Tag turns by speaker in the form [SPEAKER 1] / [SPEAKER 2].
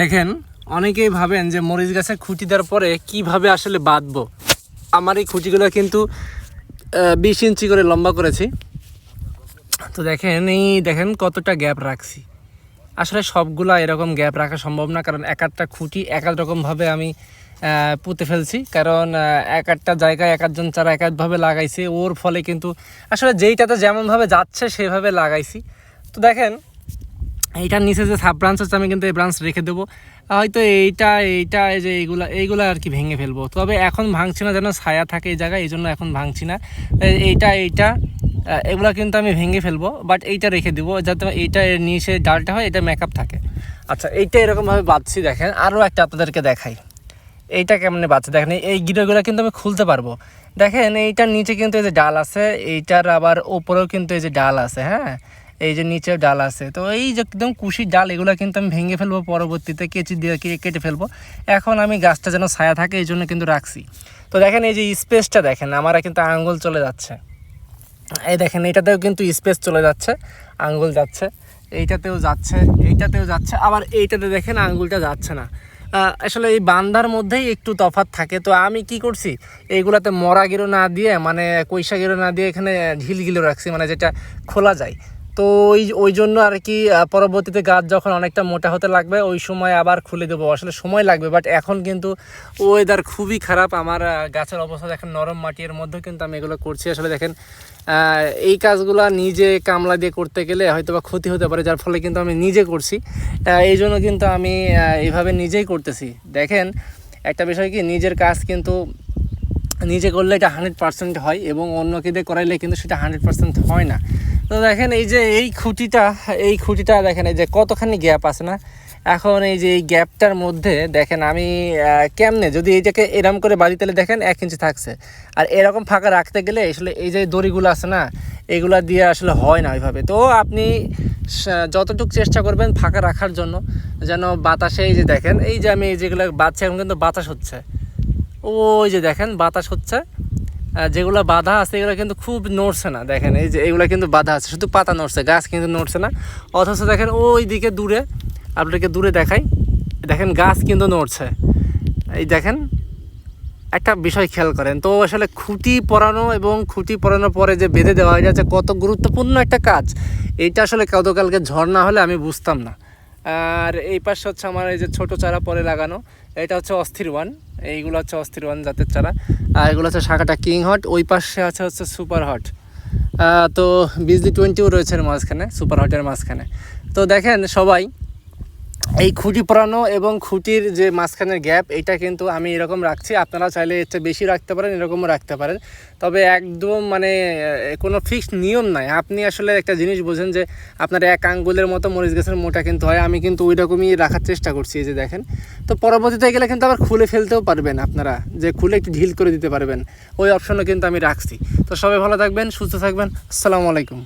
[SPEAKER 1] দেখেন, অনেকেই ভাবেন যে মরিচ গাছে খুঁটি দেওয়ার পরে কীভাবে আসলে বাঁধবো। আমার এই খুঁটিগুলো কিন্তু বিশ ইঞ্চি করে লম্বা করেছি। তো দেখেন, এই দেখেন কতটা গ্যাপ রাখছি। আসলে সবগুলা এরকম গ্যাপ রাখা সম্ভব না, কারণ এক একটা খুঁটি এক এক রকমভাবে আমি পুঁতে ফেলছি। কারণ এক একটা জায়গায় এক একজন চারা এক একভাবে লাগাইছে, ওর ফলে কিন্তু আসলে যেইটাতে যেমনভাবে যাচ্ছে সেভাবে লাগাইছি। তো দেখেন এইটার নিচে যে সাব ব্রাঞ্চ আছে, আমি কিন্তু এই ব্রাঞ্চ রেখে দেবো। হয়তো এইটা এইটা, এই যে এইগুলা এইগুলা আর কি ভেঙে ফেলব। তবে এখন ভাঙছি না, যেন ছায়া থাকে এই জায়গায়, এই জন্য এখন ভাঙছি না। এইটা এইটা এগুলা কিন্তু আমি ভেঙে ফেলব বাট এইটা রেখে দেবো, যাতে এইটা এর নিচে ডালটা হয়, এটা মেকআপ থাকে। আচ্ছা এইটা এরকমভাবে বাঁধছি, দেখেন। আরও একটা আপনাদেরকে দেখাই। এইটা কেমনে বাচ্চা দেখেন। এই- গিরোগুলো কিন্তু আমি খুলতে পারব। দেখেন, এইটার নিচে কিন্তু এই যে ডাল আছে, এইটার আবার ওপরেও কিন্তু এই যে ডাল আছে হ্যাঁ? এই যে নিচে ডাল আছে। তো এই যে একদম কুশির ডাল, এগুলো কিন্তু আমি ভেঙে ফেলব পরবর্তীতে, কেচি দিয়ে কেটে ফেলব। এখন আমি গাছটা যেন ছায়া থাকে, এই জন্য কিন্তু রাখছি। তো দেখেন এই যে স্পেসটা দেখেন, আমার কিন্তু আঙ্গুল চলে যাচ্ছে। এই দেখেন এইটাতেও কিন্তু স্পেস চলে যাচ্ছে, আঙ্গুল যাচ্ছে। এইটাতেও যাচ্ছে এইটাতেও যাচ্ছে, আবার এইটাতে দেখেন আঙ্গুলটা যাচ্ছে না। আসলে এই বান্দার মধ্যেই একটু তফাৎ থাকে। তো আমি কি করছি, এইগুলাতে মরা গিরো না দিয়ে মানে কৈশা গিরো না দিয়ে এখানে ঢিল গিলো রাখছি মানে যেটা খোলা যায়। তো ওই ওই জন্য আর কি পরবর্তীতে গাছ যখন অনেকটা মোটা হতে লাগবে, ওই সময় আবার খুলে দেবো। আসলে সময় লাগবে বাট এখন কিন্তু ওয়েদার খুবই খারাপ। আমার গাছের অবস্থা দেখেন নরম মাটির মধ্যেও কিন্তু আমি এগুলো করছি। আসলে দেখেন এই কাজগুলো নিজে কামলা দিয়ে করতে গেলে হয়তো বা ক্ষতি হতে পারে, যার ফলে কিন্তু আমি নিজে করছি। এই জন্য কিন্তু আমি এইভাবে নিজেই করতেছি। দেখেন, একটা বিষয় কি, নিজের কাজ কিন্তু নিজে করলে এটা হান্ড্রেড পার্সেন্ট হয় এবং অন্যকে দিয়ে করাইলে কিন্তু সেটা হান্ড্রেড পার্সেন্ট হয় না। তো দেখেন এই যে এই খুঁটিটা এই খুঁটিটা দেখেন এই যে কতখানি গ্যাপ আছে না? এখন এই যে এই গ্যাপটার মধ্যে দেখেন আমি কেমনে যদি এইটাকে এরম করে বাড়ি তাহলে দেখেন এক ইঞ্চি থাকছে। আর এরকম ফাঁকা রাখতে গেলে আসলে এই যে দড়িগুলো আছে না, এগুলা দিয়ে আসলে হয় না ওইভাবে। তো আপনি যতটুকু চেষ্টা করবেন ফাঁকা রাখার জন্য, যেন বাতাসে এই যে দেখেন, এই যে আমি এই যেগুলো বাচ্চা এখন কিন্তু বাতাস হচ্ছে। ওই যে দেখেন বাতাস হচ্ছে। যেগুলো বাধা আছে, এগুলো কিন্তু খুব নড়ছে না, দেখেন, এই যে এগুলো কিন্তু বাধা আছে, শুধু পাতা নড়ছে, গাছ কিন্তু নড়ছে না, অথচ দেখেন ওই দিকে দূরে আপনাকে দূরে দেখাই, দেখেন গাছ কিন্তু নড়ছে, এই দেখেন, একটা বিষয় খেয়াল করেন, তো আসলে খুঁটি পরানো এবং খুঁটি পরানোর পরে যে বেঁধে দেওয়া এটা যে কত গুরুত্বপূর্ণ একটা কাজ, এইটা আসলে গতকালকে ঝড় না হলে আমি বুঝতাম না, আর এই পাশে হচ্ছে আমার এই যে ছোটো চারা পরে লাগানো এটা হচ্ছে অস্থির ওয়ান, এইগুলো হচ্ছে অস্থির ওয়ান জাতের চারা। আর এগুলো হচ্ছে শাখাটা কিং হট, ওই পাশে আছে হচ্ছে সুপার হট। তো বিজলি টোয়েন্টিও রয়েছে মাঝখানে, সুপার হটের মাঝখানে। তো দেখেন সবাই, এই খুঁটি পরানো এবং খুঁটির যে মাঝখানের গ্যাপ, এটা কিন্তু আমি এরকম রাখছি। আপনারা চাইলে চেয়ে বেশি রাখতে পারেন, এরকমও রাখতে পারেন। তবে একদম মানে কোনো ফিক্সড নিয়ম নাই। আপনি আসলে একটা জিনিস বোঝেন যে, আপনার এক আঙ্গুলের মতো মরিচ গাছের মোটা কিন্তু হয়। আমি কিন্তু ওই রকমই রাখার চেষ্টা করছি, এই যে দেখেন। তো পরবর্তীতে গেলে কিন্তু আবার খুলে ফেলতেও পারবেন আপনারা, যে খুলে একটু ঢিল করে দিতে পারবেন। ওই অপশনও কিন্তু আমি রাখছি। তো সবাই ভালো থাকবেন, সুস্থ থাকবেন। আসসালামু আলাইকুম।